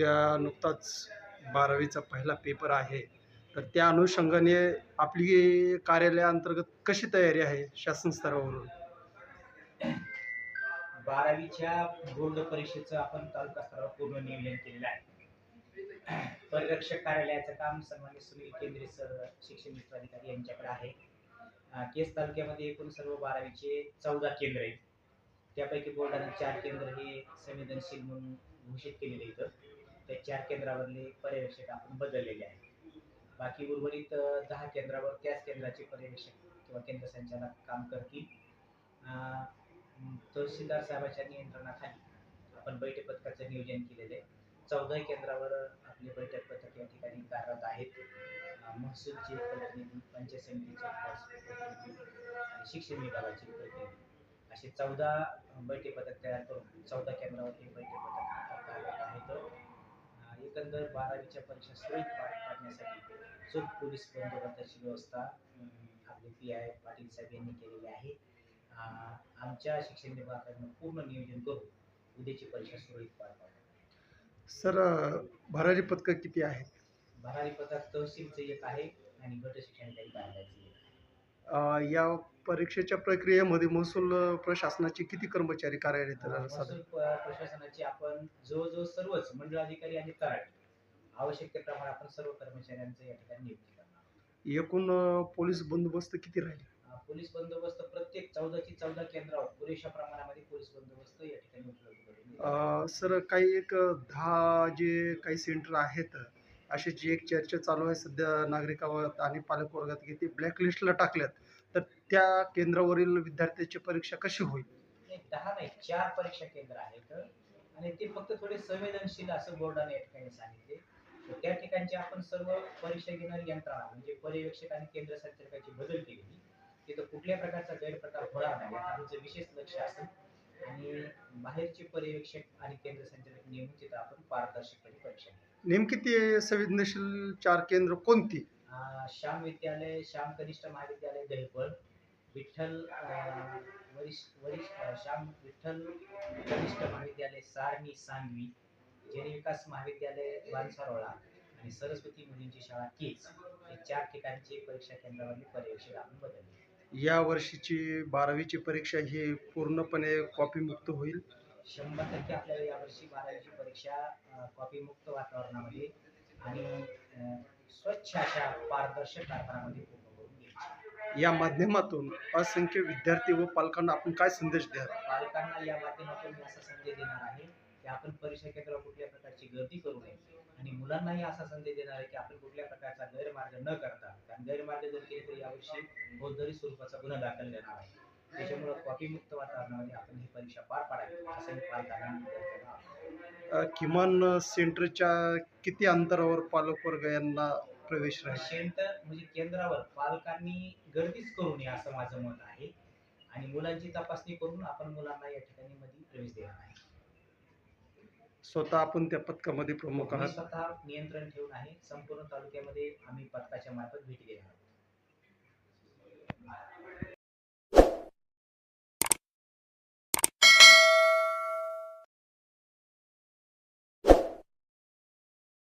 उद्या नुकताच बारावीचा पहिला पेपर आहे. तर त्या अनुषंगाने आपली कार्यालयाअंतर्गत कशी तयारी आहे शासन स्तरावरून? बारावीच्या बोर्ड परीक्षेचं आपण तालुका स्तरावर पूर्ण नियोजन केलेलं आहे. परिरक्षक कार्यालयाचं काम सन्मान्य सुनील केंद्रे सर शिक्षण अधिकारी यांच्याकडे आहे. केस तालुक्यामध्ये एकूण सर्व बारावीचे चौदा केंद्र आहेत. त्यापैकी बोर्डाने चार केंद्र हे संवेदनशील म्हणून घोषित केलेले इथं त्या चार केंद्रावरले पर्यवेक्षक आपण बदललेले आहेत. बाकी उर्वरित दहा केंद्रावर त्याच केंद्राचे पर्यवेक्षक किंवा केंद्र संचालक काम करतील. तहसीलदार साहेबांच्या नियंत्रणाखाली आपण बैठक पथकाचं नियोजन केलेलं आहे. चौदाही केंद्रावर आपले बैठक पथक या ठिकाणी कार्यरत आहेत. महसूलचे प्रतिनिधी पंचायत समितीचे आणि शिक्षण विभागाचे प्रतिनिधी असे चौदा बैठक पथक तयार करून चौदा केंद्रावर हे बैठक पथक कार्यरत आहेत एकंदर बारावीच्या परीक्षा सुरळीत पार पाडण्यासाठी चोख पोलीस बंदोबस्ताची व्यवस्था आपले पी आय पाटील साहेब यांनी केलेली आहे. आमच्या शिक्षण विभागाकडनं पूर्ण नियोजन करून उद्याची परीक्षा सुरळीत पार पाडणार सर भरारी पथकं किती आहेत? भरारी पथक तहसीलचं एक आहे आणि गट शिक्षण काही कार्यालयाचं एक आहे अ, या परीक्षेच्या प्रक्रियेमध्ये महसूल प्रशासनाचे किती कर्मचारी कार्यरत महसूल प्रशासनाची आपण जवळजवळ सर्वच मंडळाधिकारी आणि कराड आवश्यकतेप्रमाणे आपण सर्व कर्मचाऱ्यांचं या ठिकाणी नियुक्ती करणार एकूण पोलीस बंदोबस्त किती राहील? पोलीस बंदोबस्त प्रत्येक चौदाची चौदा केंद्रावर पुरेशा प्रमाणामध्ये पोलीस बंदोबस्त या ठिकाणी उपलब्ध करून सर काही एक दहा जे काही सेंटर आहेत अशी जी एक चर्चा चालू आहे सध्या नागरिकावर आणि पालक वर्गात की ते ब्लॅकलिस्टला टाकल्यात. तर त्या केंद्रावरील विद्यार्थ्याची परीक्षा कशी होईल? दहा नाही चार परीक्षा केंद्र आहेत. आणि ते फक्त थोडे संवेदनशील असं बोर्डाने या ठिकाणी सांगितले. तर त्या ठिकाणचे आपण सर्व परीक्षा घेणारी यंत्रणा म्हणजे पर्यवेक्षक आणि केंद्र सरकारची बदल केली तिथं कुठल्या प्रकारचा गैरप्रकार होणार नाही आमचं विशेष लक्ष असेल. आणि बाहेरचे पर्यवेक्षक आणि केंद्र संचालक नेमून तिथं आपण पारदर्शकपणे परीक्षा घेऊ. नेमकी ते संवेदनशील चार केंद्र कोणती? अं, श्याम विद्यालय श्याम कनिष्ठ महाविद्यालय दहिपळ विठ्ठल अं, वरिष्ठ वरिष्ठ अं, श्याम विठ्ठल कनिष्ठ महाविद्यालय सारणी सांगवी. जैन विकास महाविद्यालय बांसारोळा आणि सरस्वती मुलींची शाळा केज. हे चार ठिकाणचे परीक्षा केंद्रावरील पर्यवेक्षक आपण बदलले. या वर्षीची बारावीची परीक्षा ही पूर्णपणे कॉपीमुक्त होईल. शंभर टक्के आपल्याला यावर्षी बारावीची परीक्षा कॉपी मुक्त वातावरणामध्ये आणि स्वच्छ अशा पारदर्शक घ्यायची. या माध्यमातून असंख्य विद्यार्थी व पालकांना आपण काय संदेश द्याल? पालकांना या माध्यमातून मी असा संदेश देणार आहे की आपण परीक्षा केंद्रावर कुठल्या प्रकारची गर्दी करू नये आणि मुलांनाही असा संदेश देणार आहे की आपण कुठल्या प्रकारचा गैरमार्ग न करता कारण गैरमार्ग जर केले तर यावर्षी फौजदारी स्वरूपाचा गुन्हा दाखल करणार आहे. त्याच्यामुळं कॉपीमुक्त वातावरणामध्ये आपण ही परीक्षा पार पाडावी असं मी पालकांना किमान सेंटरच्या किती अंतरावर पालक वर्ग यांना प्रवेश राहील? सेंटर म्हणजे केंद्रावर पालकांनी गर्दीच करू नये असं माझं मत आहे. आणि मुलांची तपासणी करून आपण मुलांना या ठिकाणी मध्ये प्रवेश देणार आहे. स्वतः आपण त्या पथकामध्ये प्रमुख आहात? स्वतः नियंत्रण ठेवून आहे. संपूर्ण तालुक्यामध्ये आम्ही पथकाच्या मार्फत भेटी देणार आहोत.